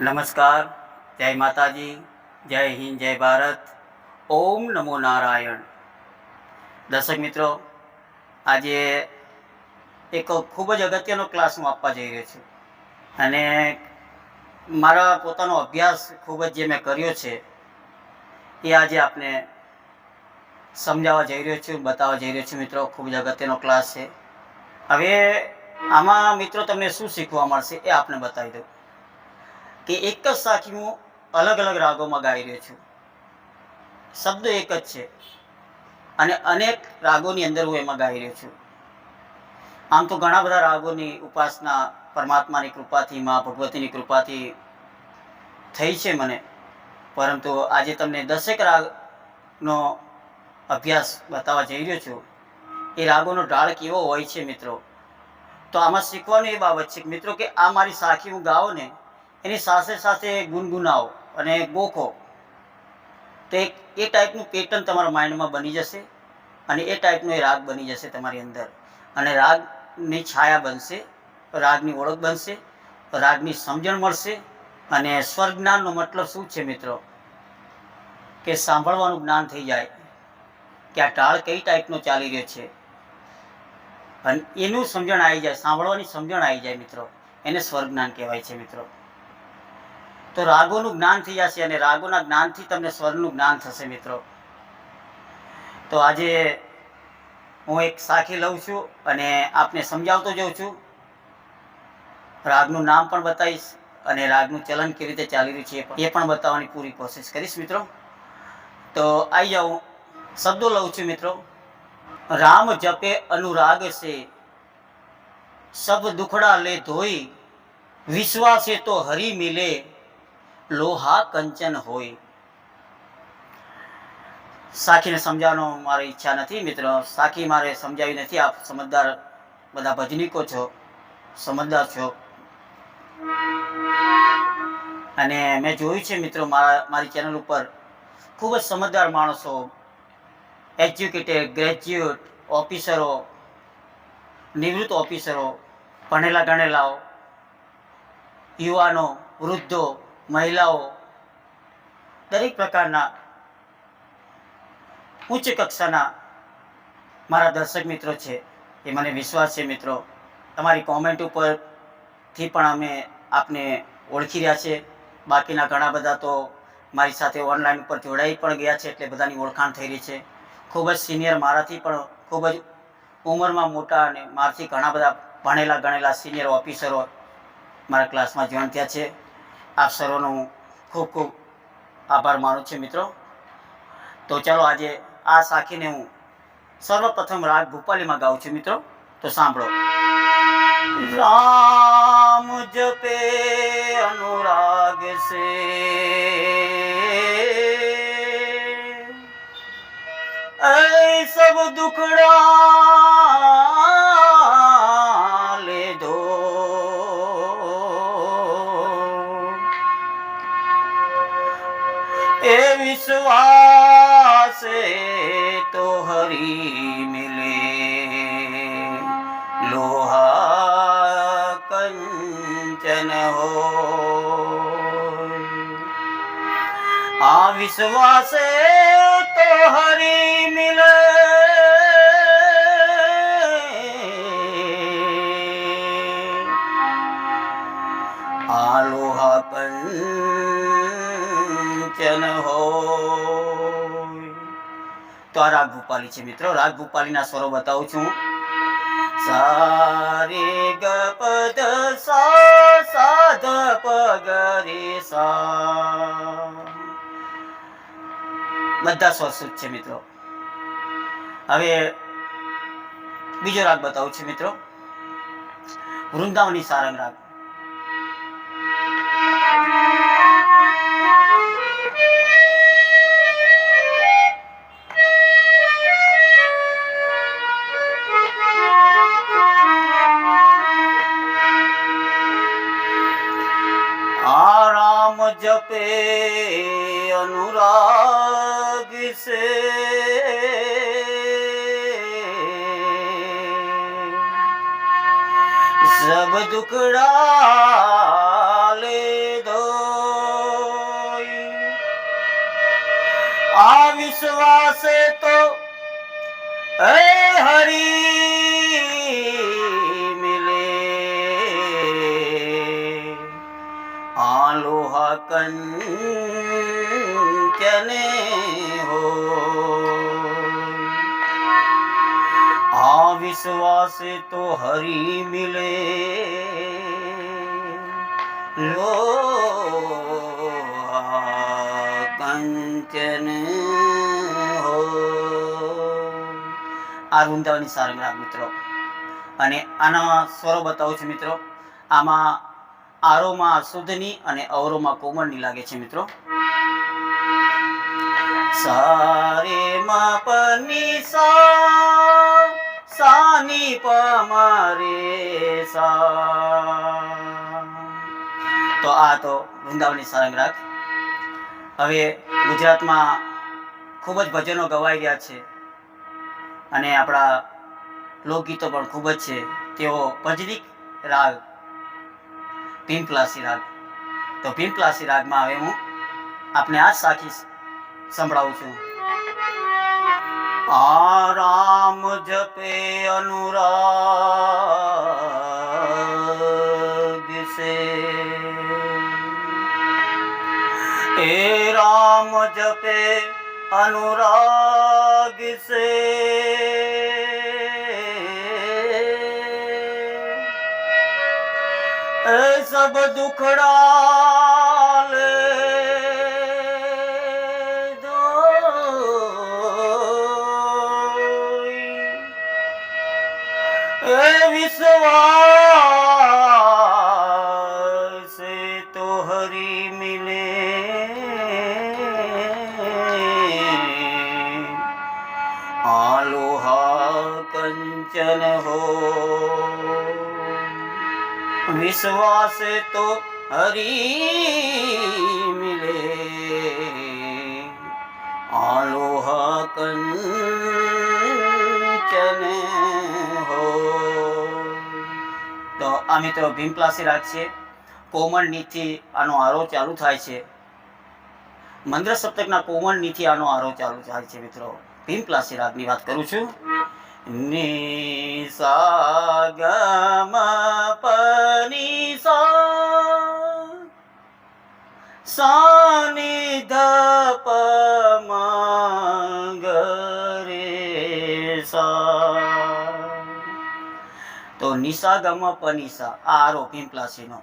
નમસ્કાર, જય માતાજી, જય હિન્દ, જય ભારત. ઓમ નમો નારાયણ. દર્શક મિત્રો, આજે એક ખૂબ જ અગત્યનો ક્લાસ હું આપવા જઈ રહ્યો છું. અને મારા પોતાનો અભ્યાસ ખૂબ જ જે મેં કર્યો છે, એ આજે આપને સમજાવવા જઈ રહ્યો છું, બતાવવા જઈ રહ્યો છું મિત્રો. ખૂબ જ અગત્યનો ક્લાસ છે. હવે આમાં મિત્રો તમને શું શીખવા મળશે એ આપને બતાવી દઉં. કે એક જ સાખી હું અલગ અલગ રાગોમાં ગાઈ રહ્યો છું. શબ્દ એક જ છે. અને અનેક રાગોની અંદર હું એમાં ગાઈ રહ્યો છું. આમ તો ઘણા બધા રાગોની ઉપાસના પરમાત્માની કૃપાથી, મા ભગવતીની કૃપાથી થઈ છે મને. પરંતુ આજે તમને દસેક રાગનો અભ્યાસ બતાવવા જઈ રહ્યો છું. એ રાગોનો ઢાળ કેવો હોય છે મિત્રો? તો આમાં શીખવાની એ બાબત છે મિત્રો કે આ મારી સાખી હું ગાઉં ને એની સાથે સાથે ગુનગુનાવો અને ગોખો, તો એક, એ ટાઈપનું પેટર્ન તમારા માઇન્ડમાં બની જશે અને એ ટાઈપનો એ રાગ બની જશે તમારી અંદર. અને રાગની છાયા બનશે, રાગની ઓળખ બનશે, રાગની સમજણ મળશે અને સ્વર જ્ઞાનનો મતલબ શું છે મિત્રો? કે સાંભળવાનું જ્ઞાન થઈ જાય કે આ ટાળ કઈ ટાઈપનો ચાલી રહ્યો છે. અને એનું સમજણ આવી જાય, સાંભળવાની સમજણ આવી જાય મિત્રો. એને સ્વરજ્ઞાન કહેવાય છે મિત્રો. તો રાગોનું જ્ઞાન થઈ જશે અને રાગોના જ્ઞાનથી તમને સ્વરનું જ્ઞાન થશે મિત્રો. તો આજે હું એક સાખી લઉં છું અને આપને સમજાવતો જાઉં છું. રાગનું નામ પણ બતાવીશ અને રાગનું ચલન કેવી રીતે ચાલી રહ્યું છે એ પણ બતાવવાની પૂરી કોશિશ કરીશ મિત્રો. તો આવી જાઉં, શબ્દો લઉં છું મિત્રો. રામ જપે અનુરાગ છે સબ દુખડા લે ધોઈ, વિશ્વાસે તો હરી મિલે. લોહા કંચન હોય. સાખીને સમજાવવાનો મારી ઈચ્છા નથી, મિત્રો. સાખી મારે સમજાવી નથી. આપ સમજદાર બધા ભજનીકો છો, સમજદાર છો. અને મેં જોયું છે, મિત્રો, મારા, મારી ચેનલ ઉપર ખૂબ જ સમજદાર માણસો, એજ્યુકેટેડ, ગ્રેજ્યુએટ ઓફિસરો, નિવૃત્ત ઓફિસરો, ભણેલા ગણેલાઓ, યુવાનો, વૃદ્ધો મહિલાઓ દરેક પ્રકારના ઉચ્ચ કક્ષાના મારા દર્શક મિત્રો છે, એ મને વિશ્વાસ છે મિત્રો. તમારી કોમેન્ટ ઉપરથી પણ અમે આપને ઓળખી રહ્યા છે. બાકીના ઘણા બધા તો મારી સાથે ઓનલાઈન ઉપર જોડાઈ પણ ગયા છે, એટલે બધાની ઓળખાણ થઈ રહી છે. ખૂબ જ સિનિયર મારાથી પણ ખૂબ જ ઉંમરમાં મોટા અને મારાથી ઘણા બધા ભણેલા ગણેલા સિનિયર ઓફિસરો મારા ક્લાસમાં જોઈન થયા છે. આપ સર્વનો હું ખૂબ ખૂબ આભાર માનું છું મિત્રો. તો ચાલો આજે આ સાખીને હું સર્વપ્રથમ રાગ ભૂપાલીમાં ગાઉં છું મિત્રો. તો સાંભળો. રામ જપે અનુરાગ સે. સબ દુખડા પાસે તો હરી મિલે. લોહા કંચન હો આ વિશ્વાસે તો હરી મિલે. આલોહા પણ કંચન હોય. તો આ રાગ ભૂપાલી છે મિત્રો. રાગ ભૂપાલીના સ્વરો બતાવું છું. સારી ગ પદ સા સાધ પગરે સા બધા સ્વસુત છે મિત્રો. હવે બીજો રાગ બતાવું છું મિત્રો. વૃંદાવની સારંગ રાગ. જપે અનુરાગ સે સબ દુકડા લે દો આ વિશ્વાસે તો હે હરી કંચને હો આ વિશ્વાસે તો હરી મિલે લો કંચન હો આ વૃંદાવની સારંગરાગ મિત્રો. અને આના સ્વરો બતાવું છું મિત્રો. આમાં આરોમાં શુદ્ધની અને અવરોમાં કોમળની લાગે છે મિત્રો. સારે મા પની સા સાની પમારે સા. તો આ તો વૃંદાવની સારંગરાગ હવે ગુજરાતમાં ખૂબ જ ભજનો ગવાઈ રહ્યા છે અને આપણા લોકગીતો પણ ખૂબ જ છે. તેઓ ભજનિક રાગ પિન ક્લાસી રાગ તો પીર ક્લાસી રાગમાં હવે હું આપને આ સાખી સંભળાવું છું આ રામ જપે અનુરાગ સે એ રામ જપે અનુરાગ સે એ સબ દુખડા લે દો. એ વિશ્વા વિશ્વાસ તો હરી મિલે. આલોહ કંચને હો. તો આ મિત્રો ભીમપ્લાસી રાગ છે. કોમળ નીતિ આનો આરો ચાલુ થાય છે. મંદ્ર સપ્તકના કોમળ નીતિ આનો આરો ચાલુ થાય છે મિત્રો. ભીમપ્લાસી રાગની વાત કરું છું. નિસાગમ સા નિ ધ પ મ ગ રે સા તો નિશા ગમ પનિશા, આ આરો પિંપલાસીનો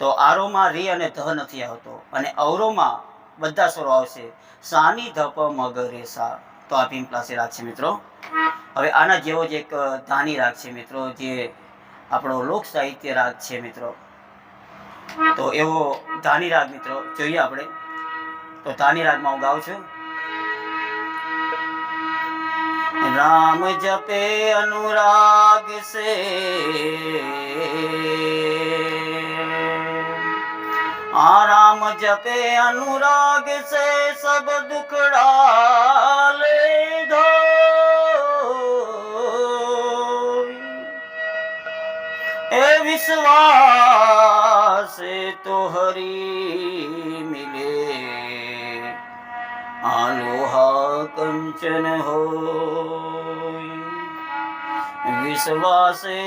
તો આરોમાં રી અને ધ નથી આવતો અને અવરોમાં બધા સ્વરો આવશે. સાની ધપ મગરે સા. તો આ પિંપલાસી રાગ છે મિત્રો. હવે આના જેવો જ એક ધાની રાગ છે મિત્રો, જે આપણો લોક સાહિત્ય રાગ છે મિત્રો. તો એવો ધાની રાગ મિત્રો જોઈએ આપણે. તો ધાની રાગમાં હું ગાઉં છું. રામ જપે અનુરાગ સે. આ રામ જપે અનુરાગ સે, સબ દુખડા લે ધો. એ વિશ્વાસ से तो हरि मिले आलोहा कंचन हो विश्वासे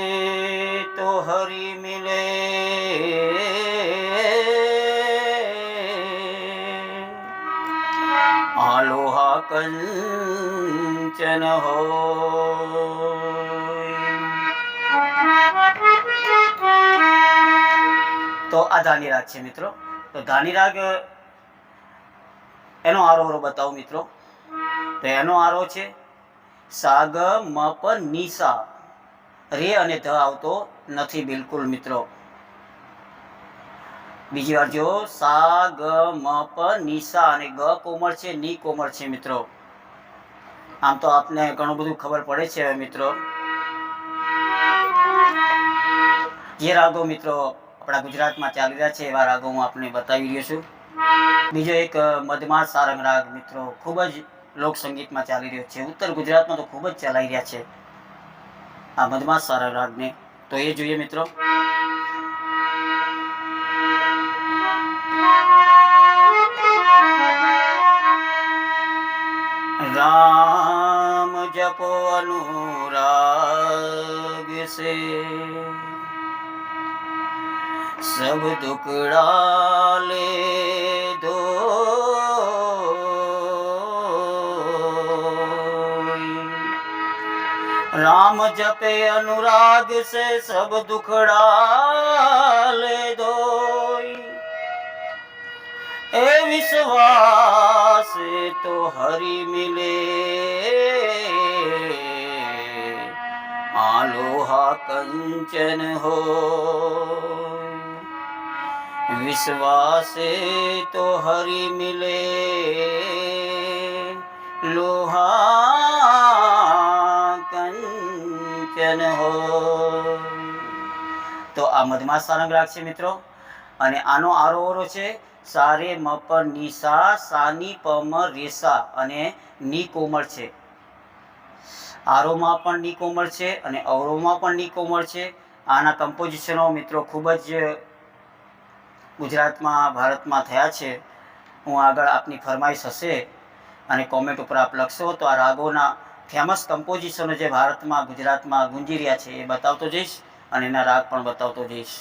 तो हरि मिले आलोहा कंचन हो તો આ ધાની રાગ છે મિત્રો. તો ધાની રાગ, એનો આરોહરો આરો બતાવું મિત્રો. તો એનો આરો છે, સાગ મ પર નિશા રે અને ધ આવતો નથી બિલકુલ મિત્રો. બીજી વાર જો સા ગ મ નિશા અને ગ કોમળ છે, ની કોમળ છે મિત્રો. આમ તો આપને ઘણું બધું ખબર પડે છે મિત્રો. જે રાગો મિત્રો આપણા ગુજરાતમાં ચાલી રહ્યા છે એવા રાગો હું આપને બતાવી રહ્યો છું. બીજો એક મધમાસ સારંગ રાગ મિત્રો ખૂબ જ લોક સંગીતમાં ચાલી રહ્યો છે. ઉત્તર ગુજરાતમાં તો ખૂબ જ ચલાવી રહ્યા છે આ મધમાસ સારંગ રાગને. તો એ જોઈએ મિત્રો. રામ જપો અનુરાગ સે सब दुकड़ा ले दो राम जपे अनुराग से सब दुखड़ा ले दो ए विश्वास तो हरि मिले आलोहा कंचन हो વિશ્વાસે તો હરિ મિલે. લોહા કંચન હો. તો આ મધમા સારંગ રાગ છે મિત્રો. અને આનો આરોહરો છે, સારે મપર નિશા, સાની પમ રેસા અને ની કોમળ છે. આરોમાં પણ ની કોમળ છે અને અવરોમાં પણ ની કોમળ છે. આના કમ્પોઝિશનો મિત્રો ખૂબ જ ગુજરાતમાં, ભારતમાં થયા છે. હું આગળ આપની ફરમાઈશ હશે અને કોમેન્ટ ઉપર આપ લખશો. તો આ રાગોના ફેમસ કમ્પોઝિશનો જે ભારતમાં, ગુજરાતમાં ગુંજી રહ્યા છે એ બતાવતો જઈશ અને એના રાગ પણ બતાવતો જઈશ.